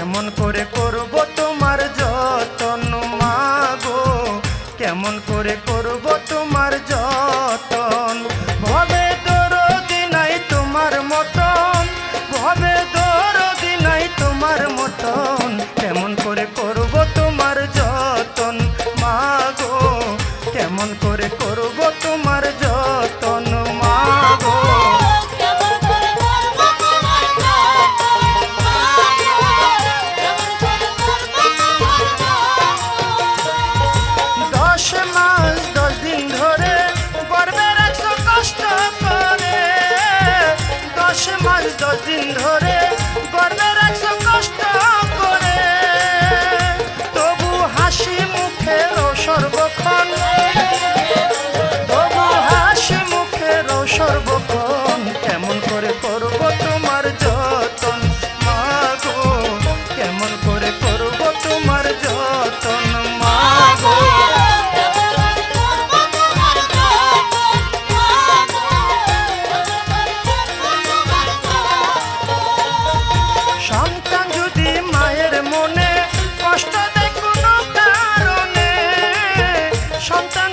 কেমন করে করব তোমার যতন মাগো? কেমন করে করব তোমার যতন? ভবে তোর দিনাই তোমার মতো এতদিন ধরে সন্তান